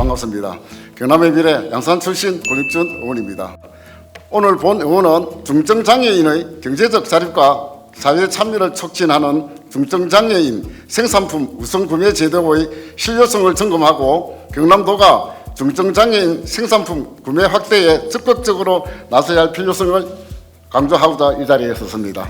반갑습니다. 경남의 미래 양산 출신 권익준 의원입니다. 오늘 본 의원은 중증장애인의 경제적 자립과 사회 참여를 촉진하는 중증장애인 생산품 우선 구매 제도의 실효성을 점검하고 경남도가 중증장애인 생산품 구매 확대에 적극적으로 나서야 할 필요성을 강조하고자 이 자리에 섰습니다.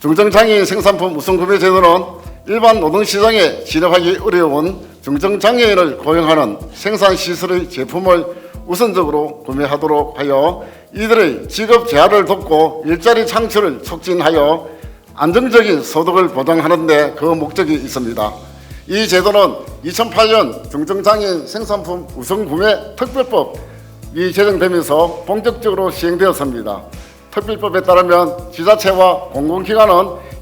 중증장애인 생산품 우선 구매 제도는 일반 노동시장에 진입하기 어려운 중증장애인을 고용하는 생산시설의 제품을 우선적으로 구매하도록 하여 이들의 직업 재활을 돕고 일자리 창출을 촉진하여 안정적인 소득을 보장하는 데 그 목적이 있습니다. 이 제도는 2008년 중증장애인 생산품 우선 구매 특별법이 제정되면서 본격적으로 시행되었습니다. 특별법에 따르면 지자체와 공공기관은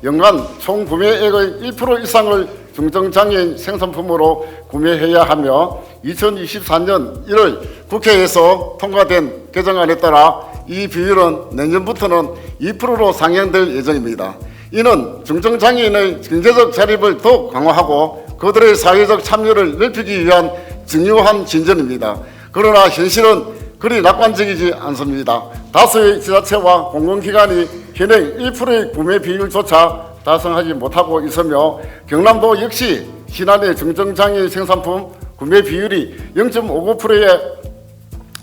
연간 총 구매액의 1% 이상을 중증장애인 생산품으로 구매해야 하며 2024년 1월 국회에서 통과된 개정안에 따라 이 비율은 내년부터는 2%로 상향될 예정입니다. 이는 중증장애인의 경제적 자립을 더욱 강화하고 그들의 사회적 참여를 넓히기 위한 중요한 진전입니다. 그러나 현실은 그리 낙관적이지 않습니다. 다수의 지자체와 공공기관이 현행 1%의 구매 비율조차 달성하지 못하고 있으며 경남도 역시 지난해 중증장애인 생산품 구매 비율이 0.59%에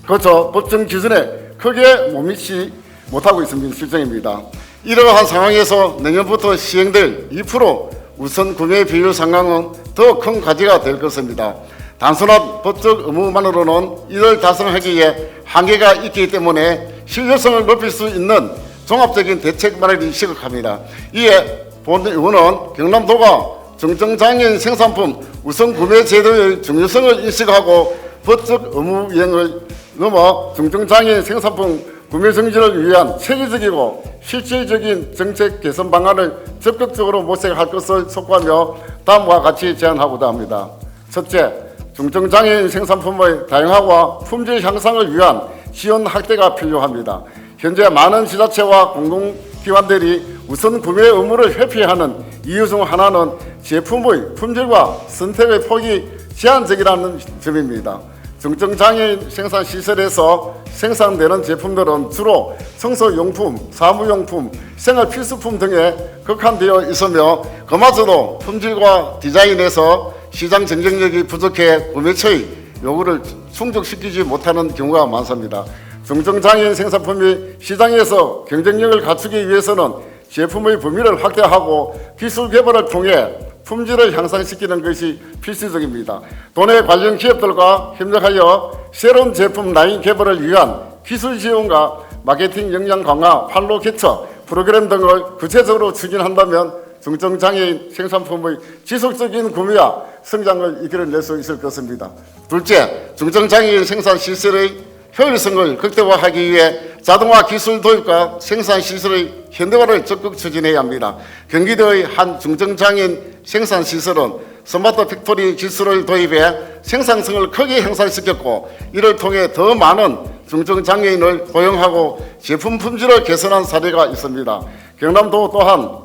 거쳐 법정 기준에 크게 못 미치 못하고 있습니다. 실정입니다. 이러한 상황에서 내년부터 시행될 2% 우선 구매 비율 상향은 더큰 가지가 될 것입니다. 단순한 법적 의무만으로는 이를 달성하기에 한계가 있기 때문에 실효성을 높일 수 있는 종합적인 대책 마련이 시급합니다. 이에 본 의원은 경남도가 중증장애인 생산품 우선 구매 제도의 중요성을 인식하고 법적 의무 이행을 넘어 중증장애인 생산품 구매 정지를 위한 체계적이고 실질적인 정책 개선 방안을 적극적으로 모색할 것을 촉구하며 다음과 같이 제안하고자 합니다. 첫째, 중증장애인 생산품의 다양화와 품질 향상을 위한 지원 확대가 필요합니다. 현재 많은 지자체와 공공기관들이 우선 구매 의무를 회피하는 이유 중 하나는 제품의 품질과 선택의 폭이 제한적이라는 점입니다. 중증장애인 생산 시설에서 생산되는 제품들은 주로 청소용품, 사무용품, 생활 필수품 등에 극한되어 있으며 그마저도 품질과 디자인에서 시장 경쟁력이 부족해 구매처의 요구를 충족시키지 못하는 경우가 많습니다. 중증장애인 생산품이 시장에서 경쟁력을 갖추기 위해서는 제품의 범위를 확대하고 기술 개발을 통해 품질을 향상시키는 것이 필수적입니다. 도내 관련 기업들과 협력하여 새로운 제품 라인 개발을 위한 기술 지원과 마케팅 역량 강화, 판로 개척 프로그램 등을 구체적으로 추진한다면 중증장애인 생산품의 지속적인 구매와 성장을 이끌어낼 수 있을 것입니다. 둘째, 중증장애인 생산 시설의 효율성을 극대화하기 위해 자동화 기술 도입과 생산 시설의 현대화를 적극 추진해야 합니다. 경기도의 한 중증장애인 생산 시설은 스마트 팩토리 기술을 도입해 생산성을 크게 향상시켰고 이를 통해 더 많은 중증장애인을 고용하고 제품 품질을 개선한 사례가 있습니다. 경남도 또한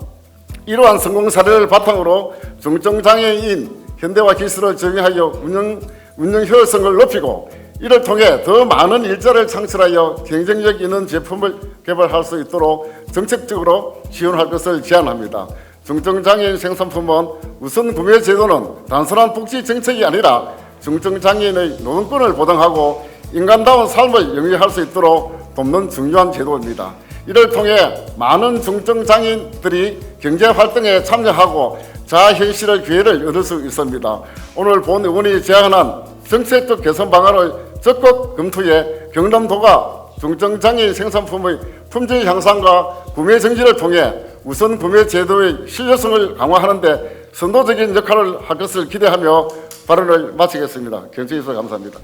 이러한 성공 사례를 바탕으로 중증장애인 현대화 기술을 적용하여 운영, 운영 효율성을 높이고 이를 통해 더 많은 일자리를 창출하여 경쟁력 있는 제품을 개발할 수 있도록 정책적으로 지원할 것을 제안합니다. 중증장애인 생산품은 우선 구매 제도는 단순한 복지 정책이 아니라 중증장애인의 노동권을 보장하고 인간다운 삶을 영위할 수 있도록 돕는 중요한 제도입니다. 이를 통해 많은 중증장애인들이 경제 활동에 참여하고 자아 현실의 기회를 얻을 수 있습니다. 오늘 본 의원이 제안한 정책적 개선 방안을 적극 검토해 경남도가 중증장애인 생산품의 품질 향상과 구매 정지를 통해 우선 구매 제도의 실효성을 강화하는 데 선도적인 역할을 할 것을 기대하며 발언을 마치겠습니다. 경청해 주셔서 감사합니다.